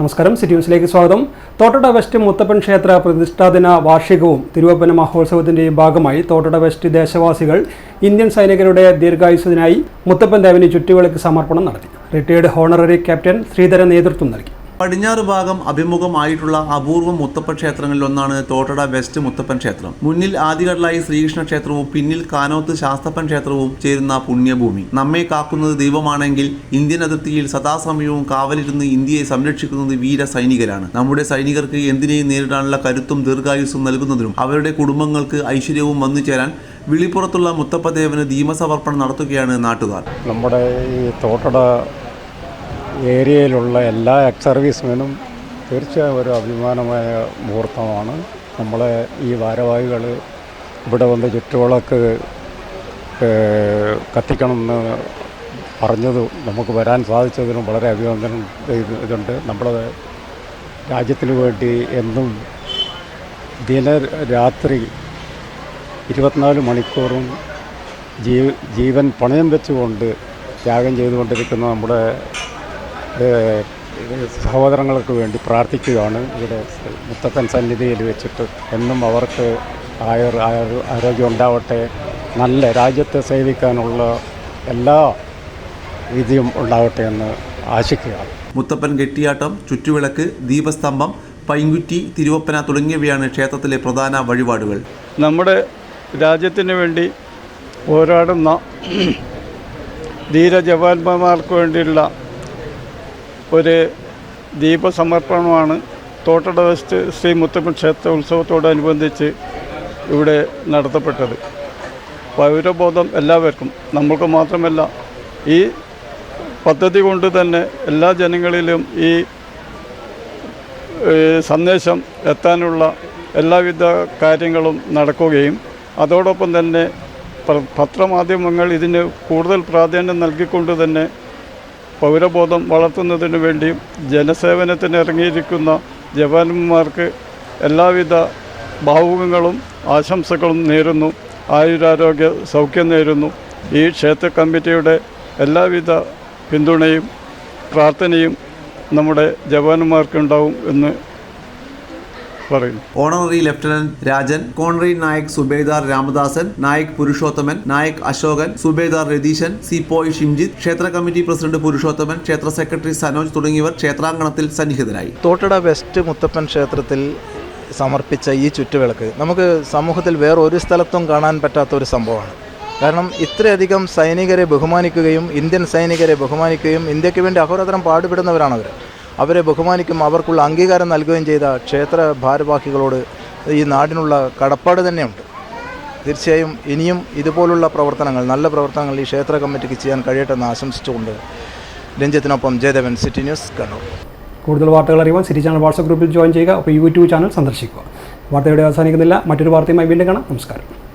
നമസ്കാരം. സിറ്റി ന്യൂസിലേക്ക് സ്വാഗതം. തോട്ടട വെസ്റ്റ് മുത്തപ്പൻ ക്ഷേത്ര പ്രതിഷ്ഠാദിന വാർഷികവും തിരുവപ്പന മഹോത്സവത്തിന്റെയും ഭാഗമായി തോട്ടട വെസ്റ്റ് ദേശവാസികൾ ഇന്ത്യൻ സൈനികരുടെ ദീർഘായുസത്തിനായി മുത്തപ്പൻ ദേവന് ചുറ്റുവിളക്ക് സമർപ്പണം നടത്തി. റിട്ടയേർഡ് ഹോണററി ക്യാപ്റ്റൻ ശ്രീധരൻ നേതൃത്വം നൽകി. പടിഞ്ഞാറ് ഭാഗം അഭിമുഖമായിട്ടുള്ള അപൂർവ മുത്തപ്പൻ ക്ഷേത്രങ്ങളിൽ ഒന്നാണ് തോട്ടട വെസ്റ്റ് മുത്തപ്പൻ ക്ഷേത്രം. മുന്നിൽ ആദികടലായി ശ്രീകൃഷ്ണ ക്ഷേത്രവും പിന്നിൽ കാനോത്ത് ശാസ്തപ്പൻ ക്ഷേത്രവും ചേരുന്ന പുണ്യഭൂമി. നമ്മെ കാക്കുന്നത് ദൈവമാണെങ്കിൽ ഇന്ത്യൻ അതിർത്തിയിൽ സദാസമയവും കാവലിരുന്ന് ഇന്ത്യയെ സംരക്ഷിക്കുന്നത് വീര സൈനികരാണ്. നമ്മുടെ സൈനികർക്ക് എന്തിനേയും നേരിടാനുള്ള കരുത്തും ദീർഘായുസ്സും നൽകുന്നതിനും അവരുടെ കുടുംബങ്ങൾക്ക് ഐശ്വര്യവും വന്നു ചേരാൻ വിളിപ്പുറത്തുള്ള മുത്തപ്പദേവന് ദീമസമർപ്പണം നടത്തുകയാണ് നാട്ടുകാർ. നമ്മുടെ ഈ തോട്ടട ഏരിയയിലുള്ള എല്ലാ എക്സ് സർവീസ്മെനും തീർച്ചയായും ഒരു അഭിമാനമായ മുഹൂർത്തമാണ്. നമ്മളെ ഈ ഭാരവാഹികൾ ഇവിടെ വന്ന് ചുറ്റുവിളക്ക് കത്തിക്കണമെന്ന് പറഞ്ഞത് നമുക്ക് വരാൻ സാധിച്ചതിനും വളരെ അഭിനന്ദനം ഇത് ഇതുണ്ട്. നമ്മുടെ രാജ്യത്തിന് വേണ്ടി എന്നും ദിന രാത്രി ഇരുപത്തിനാല് മണിക്കൂറും ജീവൻ പണയം വെച്ചുകൊണ്ട് ത്യാഗം ചെയ്തുകൊണ്ടിരിക്കുന്ന നമ്മുടെ സഹോദരങ്ങൾക്ക് വേണ്ടി പ്രാർത്ഥിക്കുകയാണ്. ഇവിടെ മുത്തപ്പൻ സന്നിധിയിൽ വെച്ചിട്ട് എന്നും അവർക്ക് ആയുർ ആയുർ ആരോഗ്യം ഉണ്ടാവട്ടെ. നല്ല രാജ്യത്തെ സേവിക്കാനുള്ള എല്ലാ വിധിയും ഉണ്ടാവട്ടെ എന്ന് ആശിക്കുകയാണ്. മുത്തപ്പൻ കെട്ടിയാട്ടം ചുറ്റുവിളക്ക് ദീപസ്തംഭം പൈങ്കുറ്റി തിരുവപ്പന തുടങ്ങിയവയാണ് ക്ഷേത്രത്തിലെ പ്രധാന വഴിപാടുകൾ. നമ്മുടെ രാജ്യത്തിന് വേണ്ടി പോരാടുന്ന ധീര ജവാന്മാർക്ക് വേണ്ടിയുള്ള ഒരു ദീപസമർപ്പണമാണ്. തോട്ടട വെസ്റ്റ് ശ്രീ മുത്തപ്പൻ ക്ഷേത്ര ഉത്സവത്തോടനുബന്ധിച്ച് ഇവിടെ നടത്തപ്പെട്ടത്. പൗരബോധം എല്ലാവർക്കും. നമ്മൾക്ക് മാത്രമല്ല ഈ പദ്ധതി കൊണ്ട് തന്നെ എല്ലാ ജനങ്ങളിലും ഈ സന്ദേശം എത്താനുള്ള എല്ലാവിധ കാര്യങ്ങളും നടക്കുകയും അതോടൊപ്പം തന്നെ പത്രമാധ്യമങ്ങൾ ഇതിന് കൂടുതൽ പ്രാധാന്യം നൽകിക്കൊണ്ട് തന്നെ പൗരബോധം വളർത്തുന്നതിന് വേണ്ടിയും ജനസേവനത്തിന് ഇറങ്ങിയിരിക്കുന്ന ജവാന്മാർക്ക് എല്ലാവിധ ഭാവുകങ്ങളും ആശംസകളും നേരുന്നു. ആയുരാരോഗ്യ സൗഖ്യം നേരുന്നു. ഈ ക്ഷേത്ര കമ്മിറ്റിയുടെ എല്ലാവിധ പിന്തുണയും പ്രാർത്ഥനയും നമ്മുടെ ജവാന്മാർക്കുണ്ടാവും എന്ന് പറയുന്നു. ഓണററി ലഫ്റ്റനന്റ് രാജൻ കോൺറി നായക് സുബേദാർ രാമദാസൻ നായക് പുരുഷോത്തമൻ നായക് അശോകൻ സുബേദാർ രതീശൻ സിപോയ് ഷിംജിത്ത് ക്ഷേത്ര കമ്മിറ്റി പ്രസിഡന്റ് പുരുഷോത്തമൻ ക്ഷേത്ര സെക്രട്ടറി സനോജ് തുടങ്ങിയവർ ക്ഷേത്രാങ്കണത്തിൽ സന്നിഹിതരായി. തോട്ടട വെസ്റ്റ് മുത്തപ്പൻ ക്ഷേത്രത്തിൽ സമർപ്പിച്ച ഈ ചുറ്റുവിളക്ക് നമുക്ക് സമൂഹത്തിൽ വേറെ ഒരു സ്ഥലത്തും കാണാൻ പറ്റാത്ത ഒരു സംഭവമാണ്. കാരണം ഇത്രയധികം സൈനികരെ ബഹുമാനിക്കുകയും ഇന്ത്യൻ സൈനികരെ ബഹുമാനിക്കുകയും ഇന്ത്യയ്ക്ക് വേണ്ടി അഹോരാത്രം പാടുപെടുന്നവരാണ് അവർ അവരെ ബഹുമാനിക്കും അവർക്കുള്ള അംഗീകാരം നൽകുകയും ചെയ്ത ക്ഷേത്ര ഭാരവാഹികളോട് ഈ നാടിനുള്ള കടപ്പാട് തന്നെയുണ്ട്. തീർച്ചയായും ഇനിയും ഇതുപോലുള്ള പ്രവർത്തനങ്ങൾ നല്ല പ്രവർത്തനങ്ങൾ ഈ ക്ഷേത്ര കമ്മിറ്റിക്ക് ചെയ്യാൻ കഴിയട്ടെ എന്ന് ആശംസിച്ചുകൊണ്ട് രഞ്ജിത്തിനൊപ്പം ജയദേവൻ സിറ്റി ന്യൂസ് കണ്ണൂർ. കൂടുതൽ വാർത്തകൾ അറിയുവാൻ സിറ്റി ചാനൽ വാട്സ്ആപ്പ് ഗ്രൂപ്പിൽ ജോയിൻ ചെയ്യുക അപ്പോൾ യൂട്യൂബ് ചാനൽ സന്ദർശിക്കുക. വാർത്തയുടെ അവസാനിക്കുന്നില്ല. മറ്റൊരു വാർത്തയുമായി വീണ്ടും കാണാം. നമസ്കാരം.